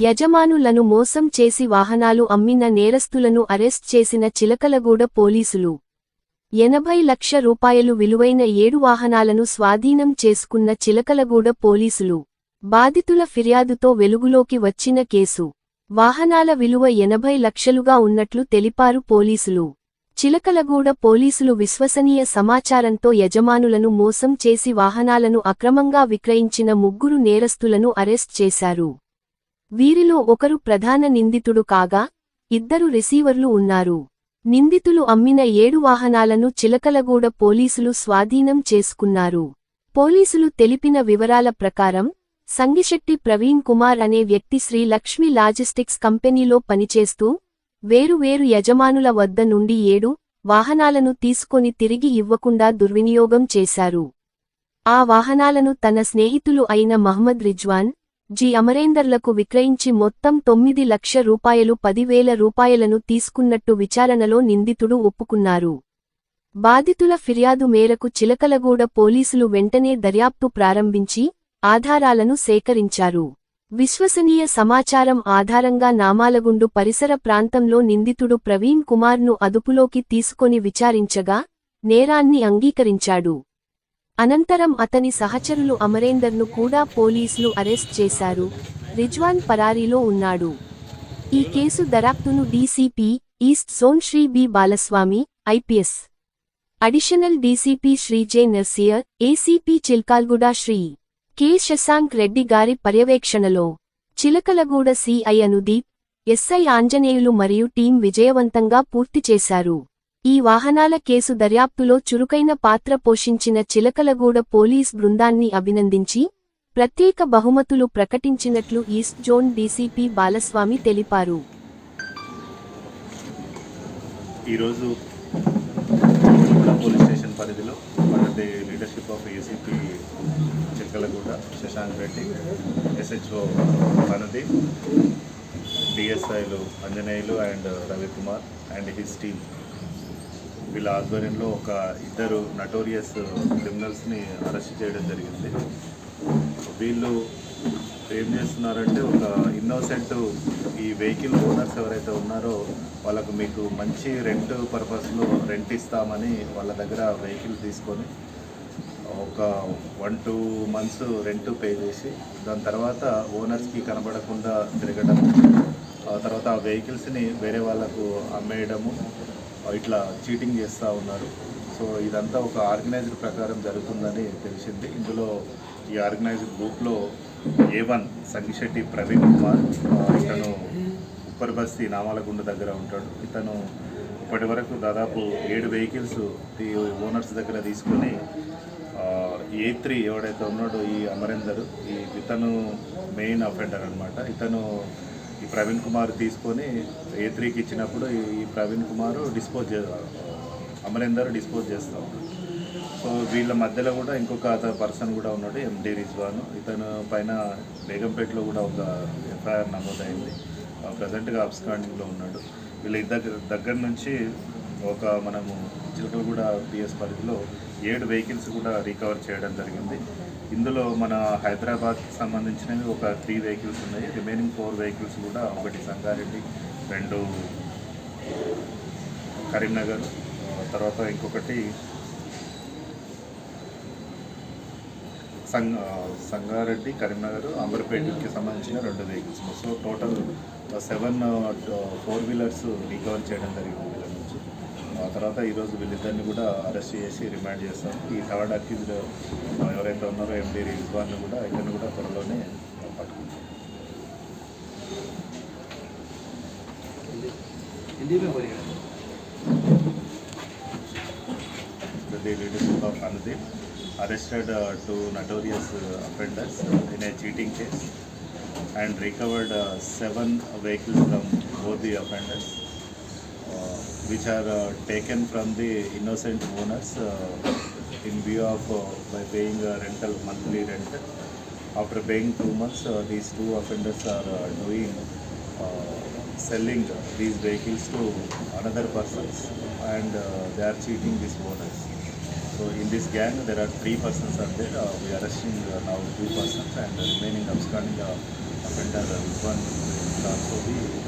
యజమానులను మోసం చేసి వాహనాలు అమ్మిన నేరస్తులను అరెస్ట్ చేసిన చిలకలగూడ పోలీసులు. ఎనభై లక్ష రూపాయలు విలువైన ఏడు వాహనాలను స్వాధీనం చేసుకున్న చిలకలగూడ పోలీసులు. బాధితుల ఫిర్యాదుతో వెలుగులోకి వచ్చిన కేసు. వాహనాల విలువ ఎనభై లక్షలుగా ఉన్నట్లు తెలిపారు పోలీసులు. చిలకలగూడ పోలీసులు విశ్వసనీయ సమాచారంతో యజమానులను మోసం చేసి వాహనాలను అక్రమంగా విక్రయించిన ముగ్గురు నేరస్తులను అరెస్ట్ చేశారు. వీరిలో ఒకరు ప్రధాన నిందితుడు కాగా ఇద్దరు రిసీవర్లు ఉన్నారు. నిందితులు అమ్మిన ఏడు వాహనాలను చిలకలగూడ పోలీసులు స్వాధీనం చేసుకున్నారు. పోలీసులు తెలిపిన వివరాల ప్రకారం సంగిశెట్టి ప్రవీణ్ కుమార్ అనే వ్యక్తి శ్రీ లక్ష్మి లాజిస్టిక్స్ కంపెనీలో పనిచేస్తూ వేరువేరు యజమానుల వద్ద నుండి ఏడు వాహనాలను తీసుకొని తిరిగి ఇవ్వకుండా దుర్వినియోగం చేశారు. ఆ వాహనాలను తన స్నేహితులు అయిన మహ్మద్ రిజ్వాన్ జి. అమరేందర్లకు విక్రయించి మొత్తం తొమ్మిది లక్ష రూపాయలు పదివేల రూపాయలను తీసుకున్నట్టు విచారణలో నిందితుడు ఒప్పుకున్నారు. బాధితుల ఫిర్యాదు మేరకు చిలకలగూడ పోలీసులు వెంటనే దర్యాప్తు ప్రారంభించి ఆధారాలను సేకరించారు. విశ్వసనీయ సమాచారం ఆధారంగా నామాలగుండు పరిసర ప్రాంతంలో నిందితుడు ప్రవీణ్ కుమార్ను అదుపులోకి తీసుకొని విచారించగా నేరాన్ని అంగీకరించాడు. అనంతరం అతని సహచరులు అమరేందర్ను కూడా పోలీసులు అరెస్ట్ చేశారు. రిజ్వాన్ పరారీలో ఉన్నాడు. ఈ case దరాప్తును DCP east zone Shri B Balaswamy IPS. Additional DCP Shri J Narsiyar ACP Chilkalguda Shri K Shashank Reddy గారి పర్యవేక్షణలో. చిలకలగూడ సిఐ అనుదీప్ ఎస్ఐ ఆంజనేయులు మరియు టీం విజయవంతంగా పూర్తి చేశారు. ఈ వాహనాల కేసు దర్యాప్తులో చురుకైన పాత్ర పోషించిన చిలకలగూడ పోలీస్ బృందాన్ని అభినందించి ప్రత్యేక బహుమతులు ప్రకటించినట్లు ఈస్ట్ జోన్ డీసీపీ బాలస్వామి తెలిపారు. ఈరోజు పోలీస్ స్టేషన్ పరిధిలో under the leadership of ACP Chikkalaguda Shashank Reddy SHO మనది డిఎస్ఐలు Anjaneyulu and Ravikumar and his team. వీళ్ళ ఆధ్వర్యంలో ఒక ఇద్దరు నటోరియస్ క్రిమినల్స్ని అరెస్ట్ చేయడం జరిగింది. వీళ్ళు ఏం చేస్తున్నారంటే ఒక ఇన్నోసెంట్ ఈ వెహికల్ ఓనర్స్ ఎవరైతే ఉన్నారో వాళ్ళకు మీకు మంచి రెంట్ పర్పస్లో రెంట్ ఇస్తామని వాళ్ళ దగ్గర వెహికల్ తీసుకొని ఒక one two months rent pay చేసి దాని తర్వాత ఓనర్స్కి కనబడకుండా తిరగడం ఆ తర్వాత ఆ వెహికల్స్ని వేరే వాళ్ళకు అమ్మేయడము ఇట్లా చీటింగ్ చేస్తూ ఉన్నారు. సో ఇదంతా ఒక ఆర్గనైజ్డ్ ప్రకారం జరుగుతుందని తెలిసింది. ఇందులో ఈ ఆర్గనైజ్డ్ గ్రూప్లో ఏ వన్ సంగిశెట్టి ప్రవీణ్ కుమార్ ఇతను ఉప్పర్ బస్తీ నామాలగుండ దగ్గర ఉంటాడు. ఇతను ఇప్పటి వరకు దాదాపు ఏడు వెహికల్స్ ఓనర్స్ దగ్గర తీసుకొని ఏ త్రీ ఎవడైతే ఉన్నాడో ఈ అమరేందర్ ఈ ఇతను మెయిన్ అఫెండర్ అనమాట ఇతను ఈ ప్రవీణ్ కుమార్ తీసుకొని ఏ త్రీకి ఇచ్చినప్పుడు ఈ- ప్రవీణ్ కుమార్ డిస్పోజ్ చే అమరేందర్ డిస్పోజ్ చేస్తూ ఉన్నాడు. సో వీళ్ళ మధ్యలో కూడా ఇంకొక అతను పర్సన్ కూడా ఉన్నాడు ఎండి రిజ్వాన్. ఇతను పైన బేగంపేటలో కూడా ఒక ఎఫ్ఐఆర్ నమోదైంది. ప్రజెంట్గా అబ్స్కాండింగ్లో ఉన్నాడు. వీళ్ళ ఇద్దరు దగ్గర నుంచి ఒక మనము చిలకలగూడ పిఎస్ పరిధిలో ఏడు వెహికల్స్ కూడా రికవర్ చేయడం జరిగింది. ఇందులో మన హైదరాబాద్కి సంబంధించినవి ఒక త్రీ వెహికల్స్ ఉన్నాయి. రిమైనింగ్ ఫోర్ వెహికల్స్ కూడా ఒకటి సంగారెడ్డి రెండు కరీంనగర్ తర్వాత ఇంకొకటి సంగ సంగారెడ్డి కరీంనగర్ అంబర్పేటకి సంబంధించిన రెండు vehicles. So total seven four wheelers recover చేయడం జరిగింది. ఆ తర్వాత ఈరోజు వీళ్ళిద్దరిని కూడా అరెస్ట్ చేసి రిమాండ్ చేస్తాం. ఈ థర్డ్ అక్యూజ్డ్ ఎవరైతే ఉన్నారో ఎండి రిజ్వాన్ని కూడా ఇతను కూడా త్వరలోనే పట్టుకుంటాం. Of arrested two notorious offenders in a cheating case and recovered seven vehicles from from the the which are uh, taken from the innocent owners uh, in view of uh, by paying rental monthly rent. After paying two months these two offenders are doing selling these vehicles to another persons and they are cheating these owners. So in this gang there are three persons are there. Uh, we are arresting uh, now two persons and the remaining absconding uh, offender uh, one is also the